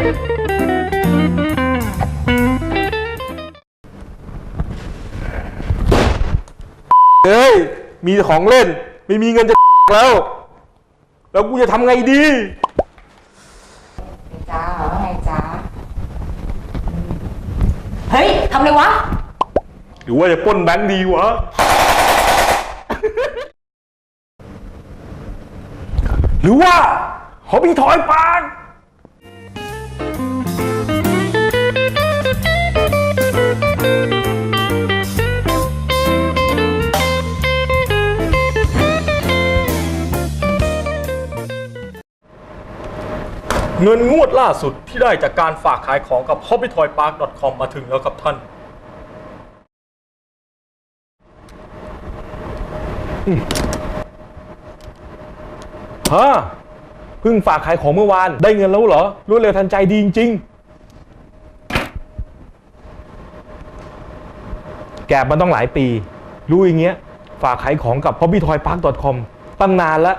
เฮ้ย มีแต่ของเล่น ไม่มีเงินจะแล้ว แล้วกูจะทำไงดีจ้าว่าไงจ้าเฮ้ยทำเลยวะ หรือว่าจะปล้นแบงค์ดีวะ หรือว่าฮอบบี้ทอยปาก เงินงวดล่าสุดที่ได้จากการฝากขายของกับ hobbytoypark.com มาถึงแล้วครับท่าน ฮะเพิ่งฝากขายของเมื่อวาน ได้เงินแล้วเหรอ รวดเร็วทันใจดีจริงๆ แกบมันต้องหลายปี รู้อย่างเงี้ย ฝากขายของกับ hobbytoypark.com ตั้งนานแล้ว